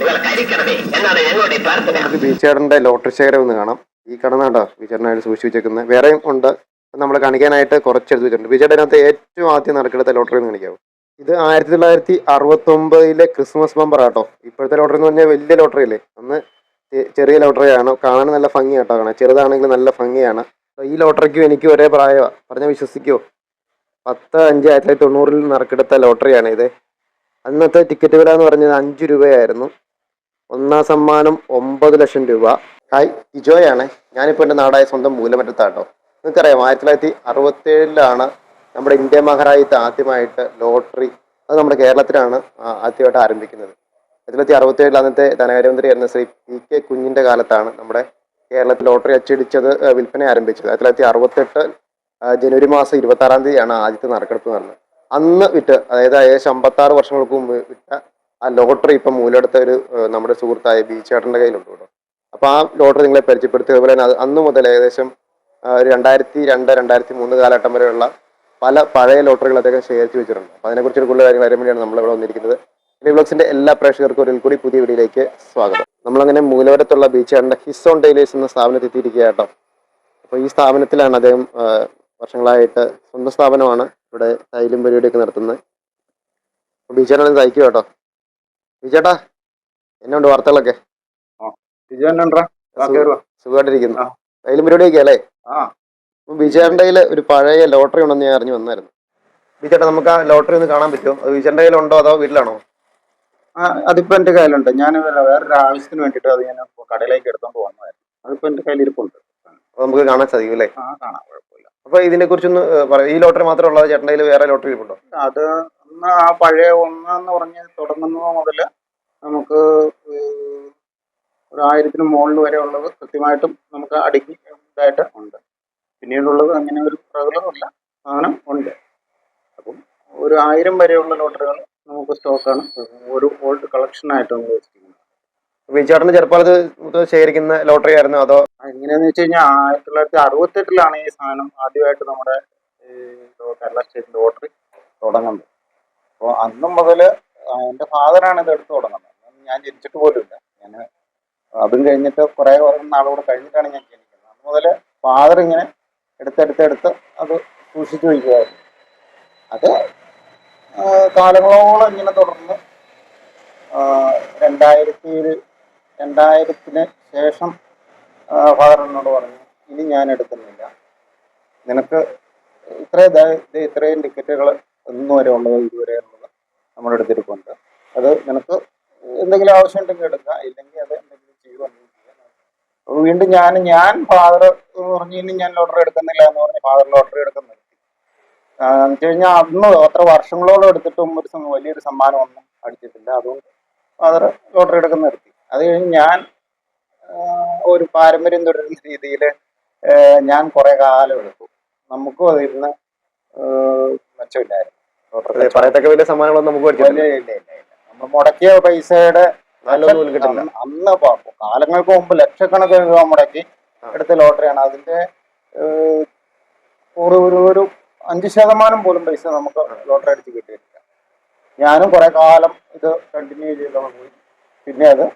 നിങ്ങൾ കരിക്കണമേ എന്നാണ് ബീച്ചേടന്റെ ലോട്ടറി ശേഖരം ഒന്ന് കാണാം. ഈ കാണുന്നുണ്ടോ ബീച്ചേടനായിട്ട് സൂക്ഷിച്ചു വെച്ചേക്കുന്നത് വേറെയും ഉണ്ട്. നമ്മൾ കാണിക്കാനായിട്ട് കുറച്ച് എടുത്ത് വെച്ചിട്ടുണ്ട്. ബീച്ചേടനകത്ത് ഏറ്റവും ആദ്യം നറുക്കെടുത്ത ലോട്ടറി എന്ന് കാണിക്കാവും. ഇത് ആയിരത്തി തൊള്ളായിരത്തി അറുപത്തി ഒമ്പതിലെ ക്രിസ്മസ് ബമ്പർ ആട്ടോ ഇപ്പോഴത്തെ ലോട്ടറി എന്ന് പറഞ്ഞാൽ വലിയ ലോട്ടറി അല്ലേ അന്ന് ചെറിയ ലോട്ടറിയാണ്. കാണാൻ നല്ല ഭംഗി കേട്ടോ. കാണാൻ ചെറുതാണെങ്കിൽ നല്ല ഭംഗിയാണ്. ഈ ലോട്ടറിക്കും എനിക്ക് ഒരേ പ്രായമാണ് പറഞ്ഞാൽ വിശ്വസിക്കുമോ പത്ത് അഞ്ച് ആയിരത്തി തൊള്ളായിരത്തി തൊണ്ണൂറിൽ നറുക്കെടുത്ത ലോട്ടറിയാണ് ഇത് അന്നത്തെ ടിക്കറ്റ് വില എന്ന് പറഞ്ഞത് അഞ്ച് രൂപയായിരുന്നു. ഒന്നാം സമ്മാനം ഒമ്പത് ലക്ഷം രൂപ. ഹായ് ഇജോയാണ്. ഞാനിപ്പോൾ എന്റെ നാടായ സ്വന്തം മൂലമറ്റത്താട്ടോ. നിങ്ങൾക്കറിയാം ആയിരത്തി തൊള്ളായിരത്തി അറുപത്തേഴിലാണ് നമ്മുടെ ഇന്ത്യ മഹാരാജ്യത്ത് ആദ്യമായിട്ട് ലോട്ടറി അത് നമ്മുടെ കേരളത്തിലാണ് ആദ്യമായിട്ട് ആരംഭിക്കുന്നത്. ആയിരത്തി തൊള്ളായിരത്തി അറുപത്തേഴിൽ അന്നത്തെ ധനകാര്യമന്ത്രിയായിരുന്ന ശ്രീ പി കെ കുഞ്ഞിന്റെ കാലത്താണ് നമ്മുടെ കേരളത്തിൽ ലോട്ടറി അച്ചടിച്ചത് വിൽപ്പന ആരംഭിച്ചത്. ആയിരത്തി തൊള്ളായിരത്തി അറുപത്തെട്ട് ജനുവരി മാസം ഇരുപത്തി ആറാം തീയതിയാണ് ആദ്യത്തെ നറുക്കെടുപ്പ് നടന്നത്. അന്ന് വിറ്റ് അതായത് ഏകദേശം അമ്പത്താറ് വർഷങ്ങൾക്ക് മുമ്പ് വിറ്റ ആ ലോട്ടറി ഇപ്പം മൂലെടുത്ത ഒരു നമ്മുടെ സുഹൃത്തായ ബി ചേട്ടന്റെ കയ്യിലുണ്ട് കേട്ടോ. അപ്പോൾ ആ ലോട്ടറി നിങ്ങളെ പരിചയപ്പെടുത്തി അതുപോലെ തന്നെ അന്ന് മുതൽ ഏകദേശം രണ്ടായിരത്തി രണ്ട് രണ്ടായിരത്തി മൂന്ന് കാലഘട്ടം വരെയുള്ള പല പഴയ ലോട്ടറികൾ അദ്ദേഹം ശേഖരിച്ച് വെച്ചിട്ടുണ്ട്. അപ്പോൾ അതിനെക്കുറിച്ച് കൂടുതൽ കാര്യങ്ങൾ അറിയാൻ വേണ്ടിയാണ് നമ്മൾ ഇവിടെ വന്നിരിക്കുന്നത് ബ്ലോഗ്സിന്റെ എല്ലാ പ്രേക്ഷകർക്കും ഒരിക്കൽ കൂടി പുതിയ വീഡിയോയിലേക്ക് സ്വാഗതം. നമ്മളങ്ങനെ മൂലവരത്തുള്ള ഹിസ് ഓൺ ടൈലേഴ്സ് എന്ന സ്ഥാപനത്തിൽ എത്തിയിരിക്കുക കേട്ടോ. അപ്പോൾ ഈ സ്ഥാപനത്തിലാണ് അദ്ദേഹം വർഷങ്ങളായിട്ട് സ്വന്തം സ്ഥാപനമാണ് ഇവിടെ തൈലും പരിപാടിയൊക്കെ നടത്തുന്നത്. ബീച്ചേട്ടൻ തയ്ക്കുക കേട്ടോ. ബീച്ചേട്ടാ എന്നുണ്ട് വാർത്തകളൊക്കെ? സുഖമായിട്ടിരിക്കുന്നു. അതിലും തൈലും പരിപാടിയൊക്കെ അല്ലേ? അപ്പോൾ കയ്യിൽ ഒരു പഴയ ലോട്ടറി ഉണ്ടെന്ന് ഞാൻ അറിഞ്ഞു വന്നായിരുന്നു. ബീച്ചേട്ടാ നമുക്ക് ആ ലോട്ടറി ഒന്ന് കാണാൻ പറ്റുമോ? അത് ബീച്ചേട്ടന്റെ കയ്യിലുണ്ടോ അതോ വീട്ടിലാണോ? അതിപ്പോ എന്റെ കയ്യിലുണ്ട്. ഞാൻ വേറെ- വേറൊരു ആവശ്യത്തിന് വേണ്ടിട്ട് അത് ഞാൻ കടയിലേക്ക് എടുത്തോണ്ട് വന്നതായിരുന്നു അതിപ്പോ എന്റെ കയ്യിൽ ഇരിപ്പുണ്ട്. നമുക്ക് കാണാൻ സാധിക്കും അല്ലേ? കാണാം. കുഴപ്പമില്ല. അപ്പൊ ഇതിനെ കുറിച്ചൊന്ന് പറയാം ഈ ലോട്ടറി മാത്രമേ ഉള്ളത് ചേട്ടന്റെ വേറെ ലോട്ടറി ഇരിപ്പുണ്ടോ? അത് ഒന്ന് ആ പഴയ ഒന്നെന്ന് പറഞ്ഞ് തുടങ്ങുന്നത് മുതൽ നമുക്ക് ഒരു ആയിരത്തിന് മുകളിൽ വരെ ഉള്ളത് കൃത്യമായിട്ടും നമുക്ക് അടുക്കി ഇതായിട്ട് ഉണ്ട്. പിന്നീടുള്ളത് അങ്ങനെ ഒരു പ്രകൃതമല്ല സാധനം ഉണ്ട്. അപ്പം ഒരു ആയിരം വരെയുള്ള ലോട്ടറികൾ നമുക്ക് സ്റ്റോക്കാണ്. ഒരു ഓൾഡ് കളക്ഷനായിട്ട് നമ്മൾ വെച്ചിരിക്കുന്നത് വിചാരണ ചെറുപ്പകാലത്ത് മുതൽ ശേഖരിക്കുന്ന ലോട്ടറി ആയിരുന്നു അതോ? എങ്ങനെയാന്ന് വെച്ച് കഴിഞ്ഞാൽ ആയിരത്തി തൊള്ളായിരത്തി അറുപത്തെട്ടിലാണ് ഈ സാധനം ആദ്യമായിട്ട് നമ്മുടെ കേരള സ്റ്റേറ്റ് ലോട്ടറി തുടങ്ങുന്നത്. അപ്പോൾ അന്ന് മുതൽ എന്റെ ഫാദറാണ് ഇത് എടുത്തു തുടങ്ങുന്നത്. ഞാൻ ജനിച്ചിട്ട് പോലുമില്ല ഞാൻ അതും കഴിഞ്ഞിട്ട് കുറേ നാളുകൂടെ കഴിഞ്ഞിട്ടാണ് ഞാൻ ജനിക്കുന്നത്. അന്ന് മുതൽ ഫാദർ ഇങ്ങനെ എടുത്തെടുത്തെടുത്ത് അത് സൂക്ഷിച്ചു വയ്ക്കുകയായിരുന്നു അത് കാലങ്ങളോളം ഇങ്ങനെ തുടർന്ന് രണ്ടായിരത്തി രണ്ടായിരത്തിന് ശേഷം ഫാദർ എന്നോട് പറഞ്ഞു ഇനി ഞാൻ എടുക്കുന്നില്ല. നിനക്ക് ഇത്ര ഇത്രയും ടിക്കറ്റുകൾ ഇന്ന് വരെ ഉള്ളത് ഇതുവരെ ഉള്ളത് നമ്മുടെ അടുത്തിരിപ്പുണ്ട്. അത് നിനക്ക് എന്തെങ്കിലും ആവശ്യം ഉണ്ടെങ്കിൽ എടുക്കുക ഇല്ലെങ്കിൽ അത് എന്തെങ്കിലും ചെയ്യുമെന്ന് അപ്പോൾ വീണ്ടും ഞാൻ ഞാൻ ഫാദർ എന്ന് പറഞ്ഞു ഇനി ഞാൻ ലോട്ടറി എടുക്കുന്നില്ല എന്ന് പറഞ്ഞ് ഫാദർ ലോട്ടറി എടുക്കുന്നത് എന്ന് കഴിഞ്ഞാൽ അന്ന് അത്ര വർഷങ്ങളോളം എടുത്തിട്ടും ഒരു വലിയൊരു സമ്മാനം ഒന്നും അടിച്ചിട്ടില്ല. അതുകൊണ്ട് ഫാദർ ലോട്ടറി എടുക്കുന്ന നിർത്തി. അത് കഴിഞ്ഞ് ഞാൻ ഒരു പാരമ്പര്യം തുടരുന്ന രീതിയിൽ ഞാൻ കുറെ കാലം എടുക്കും നമുക്കും അതിരുന്ന് മെച്ചമില്ലായിരുന്നു. പറയത്തക്ക വലിയ സമ്മാനങ്ങളൊന്നും നമുക്ക് മുടക്കിയ പൈസയുടെ നല്ലൊന്നും കിട്ടില്ല. അന്ന് കാലങ്ങൾക്ക് മുമ്പ് ലക്ഷക്കണക്കിന് രൂപ മുടക്കി. എടുത്ത ലോട്ടറിയാണ്. അതിന്റെ ഒരു അഞ്ച് ശതമാനം പോലും പൈസ നമുക്ക് ലോട്ടറി അടിച്ച് കിട്ടിയിട്ടില്ല. ഞാനും കുറെ കാലം ഇത് കണ്ടിന്യൂ ചെയ്ത പോയി. പിന്നെ അത്.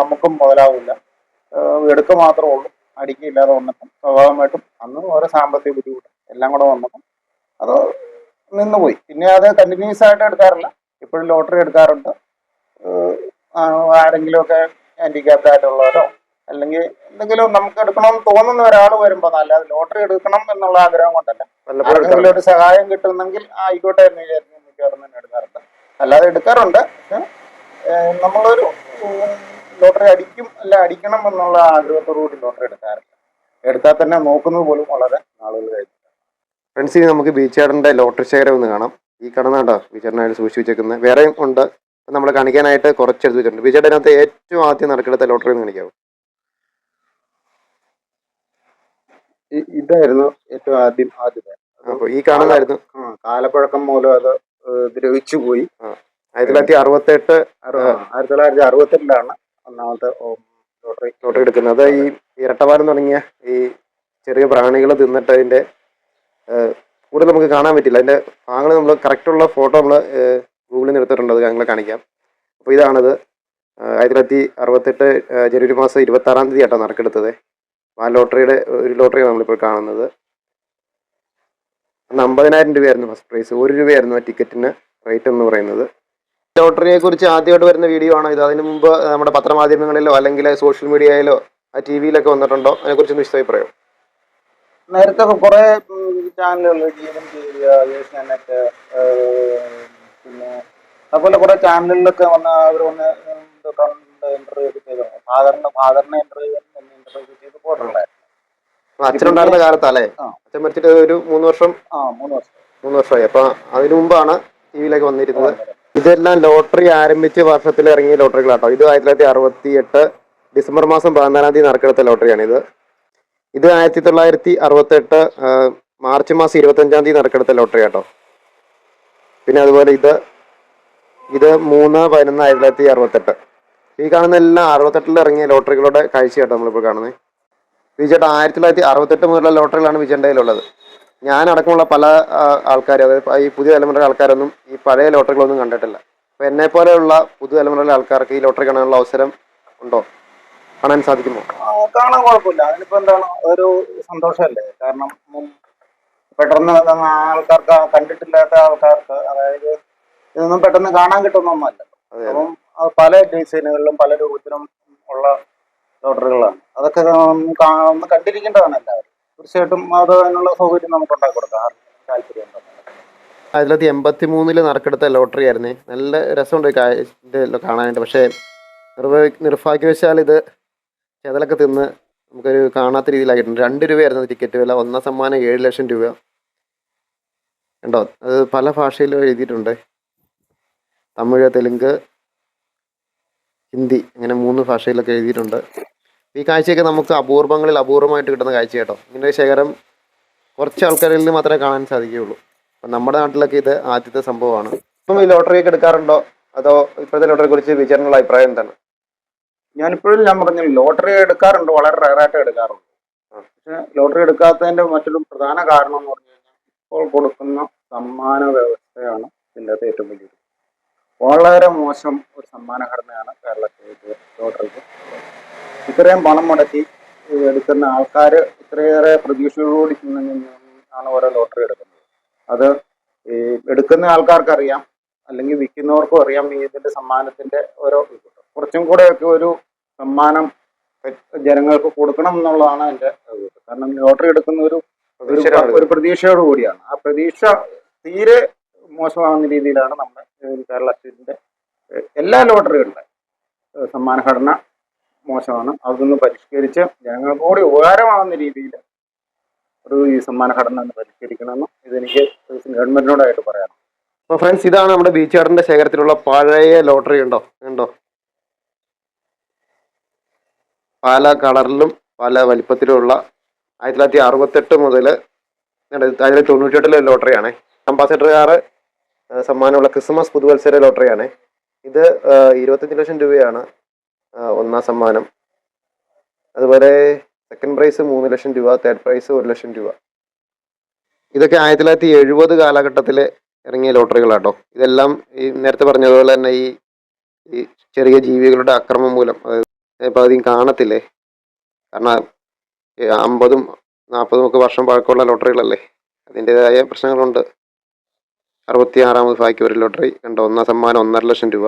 നമുക്കും മുതലാവില്ല. എടുക്ക മാത്രമേ ഉള്ളൂ. അടിക്കില്ലാതെ വന്നപ്പം സ്വാഭാവികമായിട്ടും അന്ന് ഓരോ സാമ്പത്തിക ബുദ്ധിമുട്ട് എല്ലാം കൂടെ വന്നപ്പം അത് നിന്നുപോയി. പിന്നെ അത് കണ്ടിന്യൂസ് ആയിട്ട് എടുക്കാറില്ല. ഇപ്പോഴും ലോട്ടറി എടുക്കാറുണ്ട്. ആരെങ്കിലുമൊക്കെ ഹാൻഡിക്യാപ്ഡ് ആയിട്ടുള്ളവരോ അല്ലെങ്കിൽ എന്തെങ്കിലും നമുക്ക് എടുക്കണമെന്ന് തോന്നുന്ന ഒരാൾ വരുമ്പോൾ അല്ലാതെ ലോട്ടറി എടുക്കണം എന്നുള്ള ആഗ്രഹം കൊണ്ടല്ല. ഒരു സഹായം കിട്ടുന്നെങ്കിൽ ആയിക്കോട്ടെ എന്ന് വിചാരിച്ചു മിക്കവാറും തന്നെ എടുക്കാറുണ്ട്. അല്ലാതെ എടുക്കാറുണ്ട്. നമ്മളൊരു ലോട്ടറി അടിക്കും അല്ല അടിക്കണം എന്നുള്ള ആഗ്രഹത്തോടു കൂടി ലോട്ടറി എടുക്കാറില്ല. എടുത്താൽ തന്നെ നോക്കുന്നത് പോലും വളരെ നാളുകൾ കഴിഞ്ഞു. ഫ്രണ്ട്സ് ഇനി നമുക്ക് ബീച്ചേറിന്റെ ലോട്ടറി ശേഖരം ഒന്ന് കാണാം. ഈ കാണുന്നുണ്ടോ ബീച്ചേറിനായിട്ട് സൂക്ഷിച്ച് വെച്ചേക്കുന്നത് വേറെയും ഉണ്ട്. നമ്മൾ കാണിക്കാനായിട്ട് കുറച്ച് എടുത്ത് വെച്ചിട്ടുണ്ട്. ബീച്ചേട്ടനകത്ത് ഏറ്റവും ആദ്യം നറുക്കെടുത്ത ലോട്ടറി ഒന്ന് കാണിക്കാവും? ഇതായിരുന്നു ഏറ്റവും ആദ്യം ആദ്യത്തെ അപ്പൊ ഈ കാണുന്നതായിരുന്നു. കാലപ്പഴക്കം മൂലം അത് ദ്രവിച്ചു പോയി. ആയിരത്തി തൊള്ളായിരത്തി അറുപത്തെട്ട് അറു- ആയിരത്തി തൊള്ളായിരത്തി അറുപത്തെട്ടിലാണ് ഒന്നാമത്തെ ലോട്ടറി. ലോട്ടറി എടുക്കുന്നത്. അത് ഈ ഇരട്ടവാരം തുടങ്ങിയ ഈ ചെറിയ പ്രാണികൾ തിന്നിട്ട് അതിന്റെ കൂടുതൽ നമുക്ക് കാണാൻ പറ്റില്ല. അതിന്റെ ഭാഗങ്ങൾ നമ്മൾ കറക്റ്റുള്ള ഫോട്ടോ നമ്മൾ ഗൂഗിളിൽ നിന്ന് എടുത്തിട്ടുണ്ട്. അത് ഞങ്ങൾ കാണിക്കാം. അപ്പോൾ ഇതാണത്. ആയിരത്തി തൊള്ളായിരത്തി അറുപത്തെട്ട് ജനുവരി മാസം ഇരുപത്തി ആറാം തീയതി ആട്ടോ നറുക്കെടുത്തത് ആ ലോട്ടറിയുടെ ഒരു ലോട്ടറിയാണ് നമ്മളിപ്പോൾ കാണുന്നത്. അന്ന് അമ്പതിനായിരം രൂപയായിരുന്നു ഫസ്റ്റ് പ്രൈസ് ഒരു രൂപയായിരുന്നു ആ ടിക്കറ്റിന് റേറ്റ് എന്ന് പറയുന്നത്. ലോട്ടറിയെ കുറിച്ച് ആദ്യമായിട്ട് വരുന്ന വീഡിയോ ആണോ ഇത്? അതിന് മുമ്പ് നമ്മുടെ പത്രമാധ്യമങ്ങളിലോ അല്ലെങ്കിൽ സോഷ്യൽ മീഡിയയിലോ ടി വിയിലൊക്കെ വന്നിട്ടുണ്ടോ? അതിനെക്കുറിച്ച് വിശദമായി പറയോ? നേരത്തെ കുറെ ചാനലുകൾ ജീവൻ ടി ഏഷ്യാനെറ്റ് പിന്നെ അതുപോലെ കുറെ ചാനലുകളിലൊക്കെ വന്ന് അവർ വന്ന് ഇന്റർവ്യൂ ഒക്കെ ചെയ്തു. ഫാദറിന് ഫാദറിനെ ഇന്റർവ്യൂ ഇന്റർവ്യൂ ചെയ്ത് പോയിട്ടുണ്ടായിരുന്നു അച്ഛനുണ്ടായിരുന്ന അച്ഛൻ മരിച്ചിട്ട് ഒരു മൂന്ന് വർഷം ആ മൂന്ന് വർഷം. മൂന്ന് വർഷമായി. അപ്പൊ അതിനു മുമ്പാണ് ടി വിയിലേക്ക് വന്നിരുന്നത്. ഇതെല്ലാം ലോട്ടറി ആരംഭിച്ച വർഷത്തിൽ ഇറങ്ങിയ ലോട്ടറികളാട്ടോ. ഇത് ആയിരത്തി തൊള്ളായിരത്തി അറുപത്തി എട്ട് ഡിസംബർ മാസം പതിനാലാം തീയതി നടക്കെടുത്ത ലോട്ടറിയാണ് ഇത് ഇത് ആയിരത്തി തൊള്ളായിരത്തി അറുപത്തി എട്ട് മാർച്ച് മാസം ഇരുപത്തഞ്ചാം തീയതി നടക്കെടുത്ത ലോട്ടറി ആട്ടോ പിന്നെ അതുപോലെ ഇത് ഇത് മൂന്ന് പതിനൊന്ന് ആയിരത്തി തൊള്ളായിരത്തി അറുപത്തെട്ട് ഈ കാണുന്ന എല്ലാം അറുപത്തെട്ടിൽ ഇറങ്ങിയ ലോട്ടറികളുടെ കാഴ്ചയാട്ടോ നമ്മളിപ്പോൾ കാണുന്നത് വിജയേട്ടാ ആയിരത്തി തൊള്ളായിരത്തി അറുപത്തെട്ട് മുതലുള്ള ലോട്ടറികളാണ് വിജയന്റെ കയ്യിലുള്ളത് ഞാൻ അടക്കമുള്ള പല ആൾക്കാർ അതായത് ഈ പുതിയ തലമുറയിലെ ആൾക്കാരൊന്നും ഈ പഴയ ലോട്ടറികളൊന്നും കണ്ടിട്ടില്ല. അപ്പോൾ എന്നെ പോലെയുള്ള പുതുതലമുറയിലെ ആൾക്കാർക്ക് ഈ ലോട്ടറി കാണാനുള്ള അവസരം ഉണ്ടോ? കാണാൻ സാധിക്കുമോ കാണാൻ കുഴപ്പമില്ല. അതിനിപ്പോ എന്താണ്? ഒരു സന്തോഷമല്ലേ? കാരണം പെട്ടെന്ന് ആൾക്കാർക്ക് കണ്ടിട്ടില്ലാത്ത ആൾക്കാർക്ക് അതായത് ഇതൊന്നും പെട്ടെന്ന് കാണാൻ കിട്ടുന്നൊന്നുമല്ല. അതെ അപ്പം പല ഡിസൈനുകളിലും പല രൂപത്തിലും ഉള്ള ലോട്ടറികളാണ് അതൊക്കെ ഒന്ന് കണ്ടിരിക്കേണ്ടതാണ് എല്ലാവരും. തീർച്ചയായിട്ടും അത് അതിനുള്ള സൗകര്യം നമുക്ക് ഉണ്ടാക്കി കൊടുക്കാം. താല്പര്യം തൊള്ളായിരത്തി എൺപത്തി മൂന്നിൽ നറുക്കെടുത്ത ലോട്ടറി ആയിരുന്നേ. നല്ല രസമുണ്ട് കാണാനായിട്ട്. പക്ഷേ നിർഭാഗ്യവശാൽ ഇത് ചെതലൊക്കെ തിന്ന് നമുക്കൊരു കാണാത്ത രീതിയിലായിട്ടുണ്ട്. രണ്ട് രൂപയായിരുന്നു ടിക്കറ്റ് വില. ഒന്നാം സമ്മാനം ഏഴ് ലക്ഷം രൂപ. ഉണ്ടോ അത് പല ഭാഷയിലും എഴുതിയിട്ടുണ്ട്. തമിഴ് തെലുങ്ക് ഹിന്ദി അങ്ങനെ മൂന്ന് ഭാഷയിലൊക്കെ എഴുതിയിട്ടുണ്ട്. ഈ കാഴ്ചയൊക്കെ നമുക്ക് അപൂർവങ്ങളിൽ അപൂർവമായിട്ട് കിട്ടുന്ന കാഴ്ച കേട്ടോ. ഇങ്ങനെ ശേഖരം കുറച്ച് ആൾക്കാരിൽ മാത്രമേ കാണാൻ സാധിക്കുകയുള്ളൂ. അപ്പം നമ്മുടെ നാട്ടിലൊക്കെ ഇത് ആദ്യത്തെ സംഭവമാണ്. ഇപ്പം ഈ ലോട്ടറിയൊക്കെ എടുക്കാറുണ്ടോ? അതോ ഇപ്പോഴത്തെ ലോട്ടറിയെ കുറിച്ച് വിചാരണയുള്ള അഭിപ്രായം എന്താണ്? ഞാനിപ്പോഴും ഞാൻ പറഞ്ഞു ലോട്ടറി എടുക്കാറുണ്ട് വളരെ റയറായിട്ട് എടുക്കാറുണ്ട്. പക്ഷെ ലോട്ടറി എടുക്കാത്തതിന്റെ മറ്റൊരു പ്രധാന കാരണം എന്ന് പറഞ്ഞു കഴിഞ്ഞാൽ ഇപ്പോൾ കൊടുക്കുന്ന സമ്മാന വ്യവസ്ഥയാണ് ഇതിന്റെ അകത്ത് ഏറ്റവും വലിയത് വളരെ മോശം ഒരു സമ്മാന ഘടനയാണ് കേരളത്തിൽ ലോട്ടറിക്ക് ഇത്രയും പണം മുടക്കി എടുക്കുന്ന ആൾക്കാർ ഇത്രയേറെ പ്രതീക്ഷയോടുകൂടി ആണ് ഓരോ ലോട്ടറി എടുക്കുന്നത്. അത് ഈ എടുക്കുന്ന ആൾക്കാർക്കറിയാം അല്ലെങ്കിൽ വിൽക്കുന്നവർക്കും അറിയാം ഈ ഇതിന്റെ സമ്മാനത്തിന്റെ ഓരോ ഇത്. കുറച്ചും കൂടെയൊക്കെ ഒരു സമ്മാനം ജനങ്ങൾക്ക് കൊടുക്കണം എന്നുള്ളതാണ് എന്റെ കാരണം ലോട്ടറി എടുക്കുന്ന ഒരു ഒരു പ്രതീക്ഷയോട് കൂടിയാണ്. ആ പ്രതീക്ഷ തീരെ മോശമാകുന്ന രീതിയിലാണ് നമ്മുടെ കേരള സ്റ്റേറ്റിന്റെ എല്ലാ ലോട്ടറികളുടെ സമ്മാനഘടന സമ്മാന മോശമാണ്. അതൊന്ന് പരിഷ്കരിച്ച് ജനങ്ങൾക്ക് കൂടി ഉപകാരമാകുന്ന രീതിയിൽ ഒരു ഈ സമ്മാനഘടന ഒന്ന് പരിഷ്കരിക്കണമെന്നും ഇതെനിക്ക് ഗവൺമെന്റിനോടായിട്ട് പറയാം അപ്പോൾ ഫ്രണ്ട്സ് ഇതാണ് നമ്മുടെ ബീച്ച് ഗാർഡന്റെ ശേഖരത്തിലുള്ള പഴയ ലോട്ടറി ഉണ്ടോ ഉണ്ടോ പല കളറിലും പല വലിപ്പത്തിലുമുള്ള ആയിരത്തി തൊള്ളായിരത്തി അറുപത്തെട്ട് മുതൽ ആയിരത്തി തൊള്ളായിരത്തി തൊണ്ണൂറ്റെട്ടിലെ ലോട്ടറിയാണ്. കാറ് സമ്മാനമുള്ള ക്രിസ്മസ് പുതുവത്സര ലോട്ടറിയാണ്. ഇത് ഇരുപത്തഞ്ച് ലക്ഷം രൂപയാണ് ഒന്നാം സമ്മാനം. അതുപോലെ സെക്കൻഡ് പ്രൈസ് മൂന്ന് ലക്ഷം രൂപ തേർഡ് പ്രൈസ് ഒരു ലക്ഷം രൂപ. ഇതൊക്കെ ആയിരത്തി തൊള്ളായിരത്തി എഴുപത് കാലഘട്ടത്തിൽ ഇറങ്ങിയ ലോട്ടറികളാട്ടോ. ഇതെല്ലാം ഈ നേരത്തെ പറഞ്ഞതുപോലെ തന്നെ ഈ ഈ ചെറിയ ജീവികളുടെ അക്രമം മൂലം അധികം കാണത്തില്ലേ? കാരണം അമ്പതും നാൽപ്പതും ഒക്കെ വർഷം പഴക്കമുള്ള ലോട്ടറികളല്ലേ? അതിന്റെതായ പ്രശ്നങ്ങളുണ്ട്. അറുപത്തി ആറാമത് ഭാഗ്യ ഒരു ലോട്ടറി കണ്ടോ? ഒന്നാം സമ്മാനം ഒന്നര ലക്ഷം രൂപ.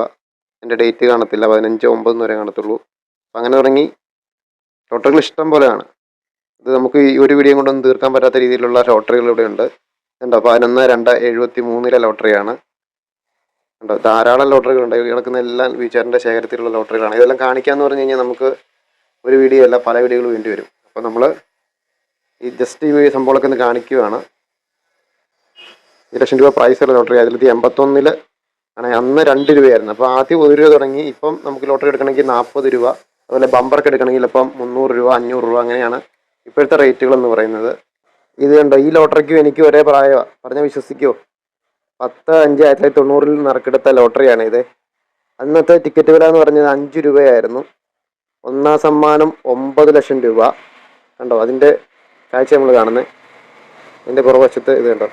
അതിന്റെ ഡേറ്റ് കാണത്തില്ല. പതിനഞ്ച് ഒമ്പതെന്ന് വരെ കാണത്തുള്ളൂ. അപ്പം അങ്ങനെ തുടങ്ങി. ലോട്ടറികൾ ഇഷ്ടം പോലെയാണ്. ഇത് നമുക്ക് ഈ ഒരു വീഡിയോ കൊണ്ടൊന്നും തീർക്കാൻ പറ്റാത്ത രീതിയിലുള്ള ലോട്ടറികൾ ഇവിടെ ഉണ്ട് ഉണ്ടോ പതിനൊന്ന് രണ്ട് എഴുപത്തി മൂന്നിലെ ലോട്ടറിയാണ്. ഉണ്ടോ. ധാരാളം ലോട്ടറികളുണ്ട് ഉണ്ട് കിടക്കുന്ന എല്ലാം വീച്ചാറിന്റെ ശേഖരത്തിലുള്ള ലോട്ടറികളാണ് ഇതെല്ലാം കാണിക്കാന്ന് പറഞ്ഞു കഴിഞ്ഞാൽ നമുക്ക് ഒരു വീഡിയോ അല്ല പല വീഡിയോകൾ വേണ്ടി വരും. അപ്പോൾ നമ്മൾ ഈ ജസ്റ്റ് ഈ സംഭവങ്ങളൊക്കെ ഒന്ന് കാണിക്കുകയാണ് ഈ ലക്ഷം രൂപ പ്രൈസുള്ള ലോട്ടറി ആയിരത്തി തൊള്ളായിരത്തി എൺപത്തൊന്നിൽ ആണ് അന്ന് രണ്ട് രൂപയായിരുന്നു. അപ്പോൾ ആദ്യം ഒരു രൂപ തുടങ്ങി. ഇപ്പം നമുക്ക് ലോട്ടറി എടുക്കണമെങ്കിൽ നാൽപ്പത് രൂപ അതുപോലെ ബമ്പർക്ക് എടുക്കണമെങ്കിൽ ഇപ്പം മുന്നൂറ് രൂപ അഞ്ഞൂറ് രൂപ അങ്ങനെയാണ് ഇപ്പോഴത്തെ റേറ്റുകൾ എന്ന് പറയുന്നത്. ഇത് കണ്ടോ? ഈ ലോട്ടറിക്കും എനിക്ക് ഒരേ പ്രായമാണ് പറഞ്ഞാൽ വിശ്വസിക്കുമോ പത്ത് അഞ്ച് ആയിരത്തി തൊള്ളായിരത്തി തൊണ്ണൂറിൽ നറുക്കെടുത്ത ലോട്ടറിയാണ് ഇത് അന്നത്തെ ടിക്കറ്റ് വില എന്ന് പറഞ്ഞത് അഞ്ച് രൂപയായിരുന്നു. ഒന്നാം സമ്മാനം ഒമ്പത് ലക്ഷം രൂപ. കണ്ടോ? അതിന്റെ കാഴ്ച നമ്മൾ കാണുന്നത് അതിന്റെ പുറവശത്ത് ഇത് കണ്ടോ?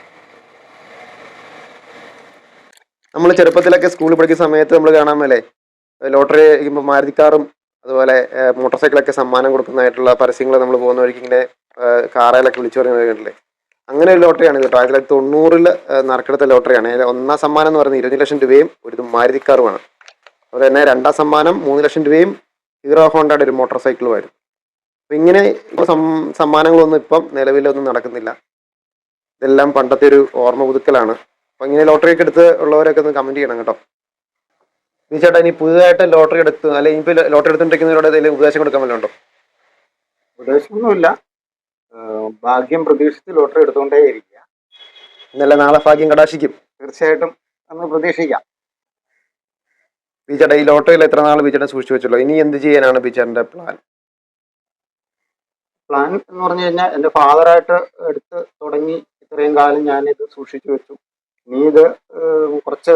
നമ്മൾ ചെറുപ്പത്തിലൊക്കെ സ്കൂളിൽ പഠിക്കുന്ന സമയത്ത് നമ്മൾ കാണാൻ മേലെ ലോട്ടറി ഇപ്പോൾ മാരുതിക്കാറും അതുപോലെ മോട്ടോർ സൈക്കിളൊക്കെ സമ്മാനം കൊടുക്കുന്നതായിട്ടുള്ള പരസ്യങ്ങൾ നമ്മൾ പോകുന്ന വഴിക്ക് ഇങ്ങനെ കാറയിലൊക്കെ വിളിച്ചു പറയുന്നത് കേട്ടില്ലേ? അങ്ങനെ ഒരു ലോട്ടറിയാണ് കേട്ടോ ആയിരത്തി തൊള്ളായിരത്തി തൊണ്ണൂറിൽ നറുക്കെടുത്ത ലോട്ടറിയാണ് ഒന്നാം സമ്മാനം എന്ന് പറയുന്നത് ഇരുപത് ലക്ഷം രൂപയും ഒരു മാരുതി കാറുമാണ് അതുപോലെ തന്നെ രണ്ടാം സമ്മാനം മൂന്ന് ലക്ഷം രൂപയും ഹീറോ ഹോണ്ടയുടെ ഒരു മോട്ടോർ സൈക്കിളുമായിരുന്നു അപ്പം ഇങ്ങനെ ഇപ്പോൾ സമ്മാനങ്ങളൊന്നും ഇപ്പം നിലവിലൊന്നും നടക്കുന്നില്ല. ഇതെല്ലാം പണ്ടത്തെ ഒരു ഓർമ്മ പുതുക്കലാണ്. അപ്പം ഇങ്ങനെ ലോട്ടറി ഒക്കെ എടുത്ത് ഉള്ളവരൊക്കെ ഒന്ന് കമന്റ് ചെയ്യണം കേട്ടോ. ഈ ചേട്ടാ ഇനി പുതുതായിട്ട് ലോട്ടറി എടുത്ത് അല്ലെങ്കിൽ ഇപ്പോൾ ലോട്ടറി എടുത്തുകൊണ്ടിരിക്കുന്നവരോട് ഉപദേശം കൊടുക്കാൻ വല്ലതും ഉണ്ടോ? ഉപദേശമൊന്നുമില്ല. ഭാഗ്യം പ്രതീക്ഷിച്ച് ലോട്ടറി എടുത്തുകൊണ്ടേ ഇരിക്കുക ഇന്നലെ നാളെ ഭാഗ്യം കടാശിക്കും. തീർച്ചയായിട്ടും നമ്മൾ പ്രതീക്ഷിക്കാം. ബീച്ചേട്ടാ ഈ ലോട്ടറിയിൽ എത്ര നാൾ ബീച്ചേട്ടൻ സൂക്ഷിച്ചു വെച്ചല്ലോ ഇനി എന്ത് ചെയ്യാനാണ് ബീച്ചേട്ടന്റെ പ്ലാൻ പ്ലാൻ എന്ന് പറഞ്ഞു കഴിഞ്ഞാൽ എന്റെ ഫാദറായിട്ട് എടുത്ത് തുടങ്ങി ഇത്രയും കാലം ഞാൻ ഇത് സൂക്ഷിച്ചു വെച്ചു. ഇനി ഇത് കുറച്ച്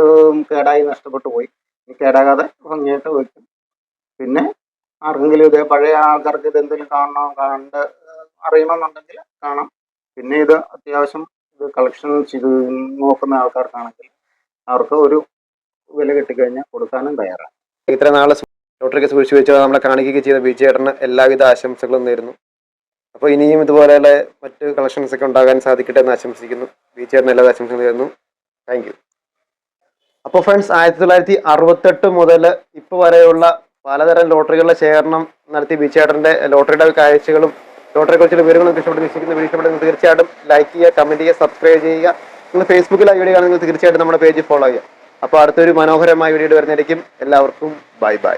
കേടായി നഷ്ടപ്പെട്ടു പോയി. നീ കേടാകാതെ ഭംഗിയായിട്ട് വെക്കും. പിന്നെ ആർക്കെങ്കിലും ഇത് പഴയ ആൾക്കാർക്ക് ഇത് എന്തെങ്കിലും കാണണം കണ്ട് അറിയണമെന്നുണ്ടെങ്കിൽ കാണാം. പിന്നെ ഇത് അത്യാവശ്യം ഇത് കളക്ഷൻ ചെയ്ത് നോക്കുന്ന ആൾക്കാർക്കാണെങ്കിൽ അവർക്ക് ഒരു വില കിട്ടിക്കഴിഞ്ഞാൽ കൊടുക്കാനും തയ്യാറാണ്. ഇത്ര നാൾ ലോട്ടറിക്ക് സൂക്ഷിച്ചു വെച്ചാൽ നമ്മളെ കാണിക്കുകയും ചെയ്ത വിജയേട്ടന് എല്ലാവിധ ആശംസകളും നേരുന്നു. അപ്പോൾ ഇനിയും ഇതുപോലെയുള്ള മറ്റ് കളക്ഷൻസ് ഒക്കെ ഉണ്ടാകാൻ സാധിക്കട്ടെ എന്ന് ആശംസിക്കുന്നു. ബീച്ചേട്ടന് എല്ലാ ആശംസകളും നേരുന്നു. താങ്ക് യു അപ്പോൾ ഫ്രണ്ട്സ് ആയിരത്തി തൊള്ളായിരത്തി അറുപത്തെട്ട് മുതൽ ഇപ്പോൾ വരെയുള്ള പലതരം ലോട്ടറികളുടെ ശേഖരണം നടത്തി ബീച്ചേട്ടന്റെ ലോട്ടറിയുടെ കാഴ്ചകളും ലോട്ടറിയെ കുറിച്ചുള്ള വിവരങ്ങളും ഇഷ്ടപ്പെട്ട് വീക്ഷിക്കുന്ന വീഡിയോ ഇഷ്ടപ്പെടുന്ന തീർച്ചയായിട്ടും ലൈക്ക് ചെയ്യുക കമന്റ് ചെയ്യുക സബ്സ്ക്രൈബ് ചെയ്യുക. നിങ്ങൾ ഫേസ്ബുക്കിൽ ആ വീഡിയോ നിങ്ങൾ തീർച്ചയായിട്ടും നമ്മുടെ പേജ് ഫോളോ ചെയ്യുക. അപ്പോൾ അടുത്തൊരു മനോഹരമായ വീഡിയോ വരുന്നതായിരിക്കും. എല്ലാവർക്കും ബൈ ബൈ